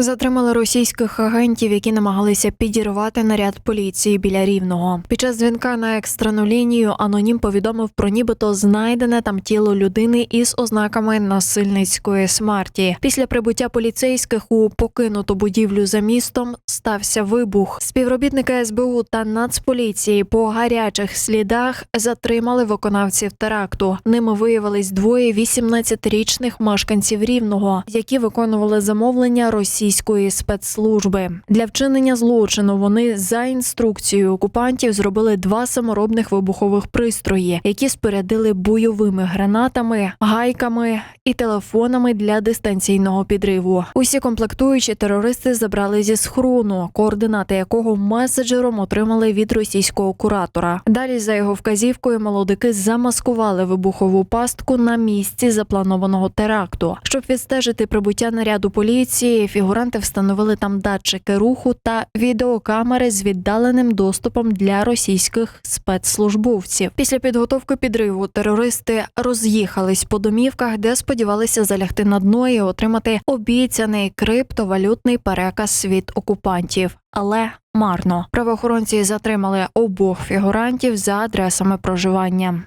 Затримали російських агентів, які намагалися підірвати наряд поліції біля рівного. Під час дзвінка на екстрену лінію анонім повідомив про нібито знайдене там тіло людини із ознаками насильницької смерті. Після прибуття поліцейських у покинуту будівлю за містом стався вибух. Співробітники СБУ та Нацполіції по гарячих слідах затримали виконавців теракту. Ними виявились двоє 18-річних мешканців рівного, які виконували замовлення російської спецслужби. Для вчинення злочину вони за інструкцією окупантів зробили два саморобних вибухових пристрої, які спорядили бойовими гранатами, гайками і телефонами для дистанційного підриву. Усі комплектуючі терористи забрали зі схрону, координати якого меседжером отримали від російського куратора. Далі, за його вказівкою, молодики замаскували вибухову пастку на місці запланованого теракту. Щоб відстежити прибуття наряду поліції, фігуранти встановили там датчики руху та відеокамери з віддаленим доступом для російських спецслужбовців. Після підготовки підриву терористи роз'їхались по домівках, де сподівалися залягти на дно і отримати обіцяний криптовалютний переказ від окупантів. Але марно правоохоронці затримали обох фігурантів за адресами проживання.